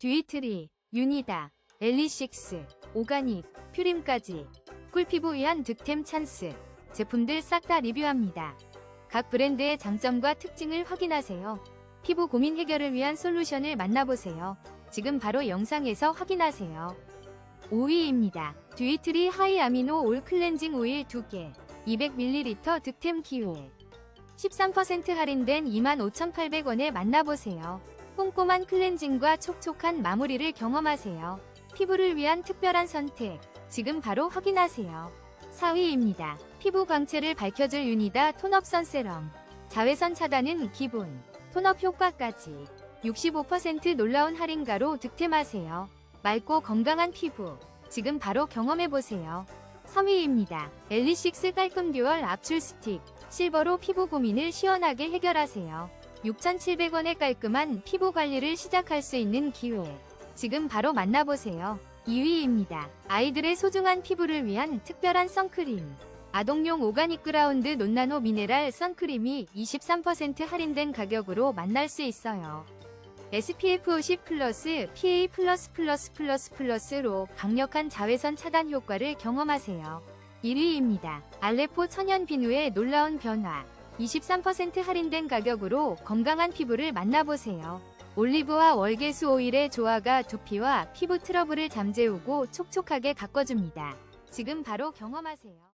듀이트리, 유니다, 엘리식스, 오가닉, 퓨림까지 꿀피부 위한 득템 찬스 제품들 싹 다 리뷰합니다. 각 브랜드의 장점과 특징을 확인하세요. 피부 고민 해결을 위한 솔루션을 만나보세요. 지금 바로 영상에서 확인하세요. 5위입니다. 듀이트리 하이 아미노 올 클렌징 오일 2개 200ml 득템 기회 13% 할인된 25,800원에 만나보세요. 꼼꼼한 클렌징과 촉촉한 마무리를 경험하세요. 피부를 위한 특별한 선택, 지금 바로 확인하세요. 4위입니다. 피부 광채를 밝혀줄 유니다 톤업 선세럼. 자외선 차단은 기본, 톤업 효과까지 65% 놀라운 할인가로 득템하세요. 맑고 건강한 피부, 지금 바로 경험해보세요. 3위입니다. 엘리식스 깔끔 듀얼 압출 스틱, 실버로 피부 고민을 시원하게 해결하세요. 6,700원의 깔끔한 피부 관리를 시작할 수 있는 기회. 지금 바로 만나보세요. 2위입니다. 아이들의 소중한 피부를 위한 특별한 선크림. 아동용 오가닉 그라운드 논나노 미네랄 선크림이 23% 할인된 가격으로 만날 수 있어요. SPF 50 플러스 PA 플러스 플러스 플러스 플러스로 강력한 자외선 차단 효과를 경험하세요. 1위입니다. 알레포 천연 비누의 놀라운 변화. 23% 할인된 가격으로 건강한 피부를 만나보세요. 올리브와 월계수 오일의 조화가 두피와 피부 트러블을 잠재우고 촉촉하게 가꿔줍니다. 지금 바로 경험하세요.